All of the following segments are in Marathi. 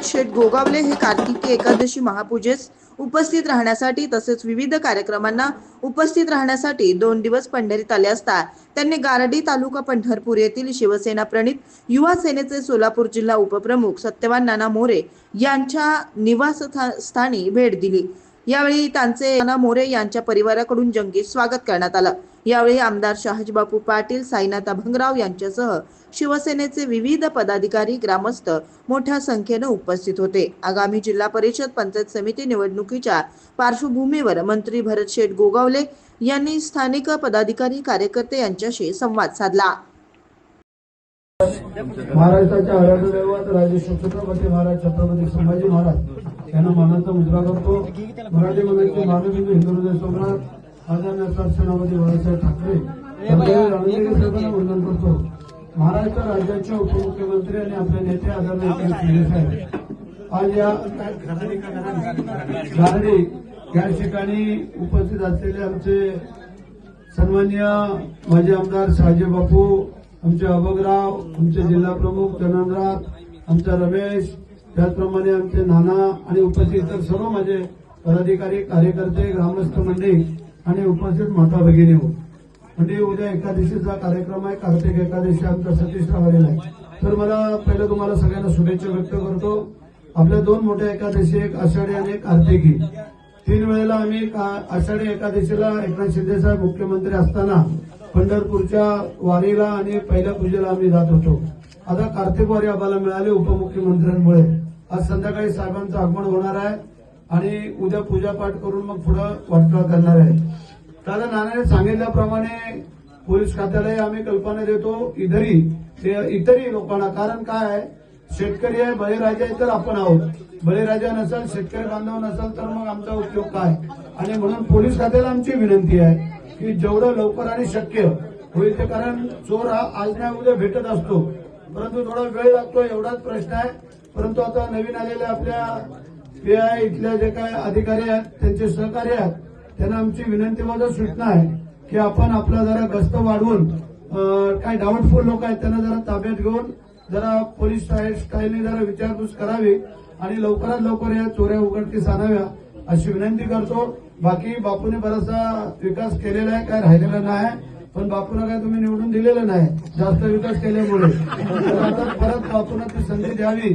भरत शेठ गोगावले हे कार्तिकी एकादशी महापूजेस उपस्थित राहण्यासाठी तसेच विविध कार्यक्रमांना उपस्थित राहण्यासाठी दोन दिवस पंढरीत आले असता त्यांनी गारडी तालुका पंढरपूर येथील शिवसेना प्रणित युवा सेनेचे सोलापूर जिल्हा उपप्रमुख सत्यवान नाना मोरे यांच्या निवासस्थानी भेट दिली. यावेळी त्यांचे नाना मोरे यांच्या परिवाराकडून जंगी स्वागत करण्यात आलं. यावेळी आमदार शहाजीबापू पाटील साईनाथ अभंगराव यांच्यासह शिवसेनेचे विविध पदाधिकारी ग्रामस्थ मोठ्या संख्येनं उपस्थित होते. आगामी जिल्हा परिषद पंचायत समिती निवडणुकीच्या पार्श्वभूमीवर मंत्री भरत शेठ गोगावले यांनी स्थानिक पदाधिकारी कार्यकर्ते यांच्याशी संवाद साधला. महाराष्ट्राच्या आराध्य दैवत राजे छत्रपती महाराज छत्रपती संभाजी महाराज यांना मानाचा मुजरा करतो. मराठी मनाचे मानबिंदू हिंदू हृदय सोमनाथ आदरणीय सेनापती बाळासाहेब ठाकरे साहेबांना वंदन करतो. महाराष्ट्र राज्याचे उपमुख्यमंत्री आणि आपले नेते आदरणीय एकनाथ साहेब. आज या गारडी या ठिकाणी उपस्थित असलेले आमचे सन्मान्य माजी आमदार शहाजी बापू आमचे अभगराव आमचे जिल्हा प्रमुख धनंदराव आमचा रमेश त्याचप्रमाणे आमचे नाना आणि उपस्थित इतर सर्व माझे पदाधिकारी कार्यकर्ते ग्रामस्थ मंडळी आणि उपस्थित माता भगिनी हो. म्हणजे उद्या एकादशीचा कार्यक्रम आहे कार्तिक एकादशी आमचा सतीश राहिलेला आहे. तर मला पहिलं तुम्हाला सगळ्यांना शुभेच्छा व्यक्त करतो. आपल्या दोन मोठ्या एकादशी एक आषाढी आणि एक कार्तिकी. तीन वेळेला आम्ही का- आषाढी एकादशीला एकनाथ शिंदे साहेब मुख्यमंत्री असताना पंढरपूरच्या वारीला आणि पहिल्या पूजेला आम्ही जात होतो. आता कार्तिक वारी आम्हाला मिळाली उपमुख्यमंत्र्यांमुळे. आज संध्याकाळी साहेबांचं आगमन होणार आहे. आणि उद्या पूजापाठ करून मग पुढं वाटचाल करणार आहे. दादा नानाने सांगितल्याप्रमाणे पोलीस खात्यालाही आम्ही कल्पना देतो इधरी ते इतरही लोकांना कारण काय आहे? शेतकरी आहे बळीराजा आहे तर आपण आहोत. बळीराजा नसेल शेतकरी बांधव नसेल तर मग आमचा उपयोग काय? आणि म्हणून पोलीस खात्याला आमची विनंती आहे की जेवढं लवकर आणि शक्य होईल ते कारण चोर हा आज नाही उद्या भेटत असतो. परंतु थोडा वेळ लागतो एवढाच प्रश्न आहे. परंतु आता नवीन आलेल्या आपल्या पीआय इथल्या जे काय अधिकारी आहेत त्यांचे सहकार्य आहेत त्यांना आमची विनंती माझं सूचना आहे की आपण आपला जरा गस्त वाढवून काय काही डाऊटफुल लोक आहेत त्यांना जरा ताब्यात घेऊन जरा पोलीस स्टाईलने जरा विचारपूस करावी आणि लवकरात लवकर या चोऱ्या उघडकीस आणाव्या अशी विनंती करतो. बाकी बापूने बराचसा विकास केलेला आहे काय राहिलेला नाही पण बापूला काय तुम्ही निवडून दिलेलं नाही जास्त विकास केल्यामुळे. आता परत बापूला ती संधी द्यावी.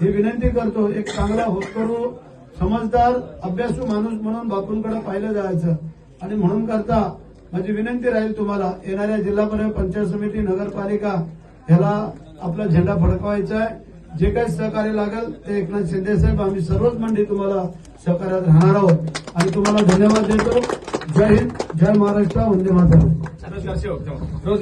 ही विनंती करतो एक चांगला होतकरू समजदार अभ्यासू माणूस म्हणून बापूंकडे पाहिलं जायचं. आणि म्हणून करता माझी विनंती राहील तुम्हाला येणाऱ्या जिल्हा परिषद पंचायत समिती नगरपालिका ह्याला आपला झेंडा फडकवायचा आहे. जे काही सहकार्य लागेल ते एकनाथ शिंदे साहेब आम्ही सर्वच मंडळी तुम्हाला सहकार्यात राहणार आहोत. आणि तुम्हाला धन्यवाद देतो. जय हिंद जय महाराष्ट्र वंदे मातरम.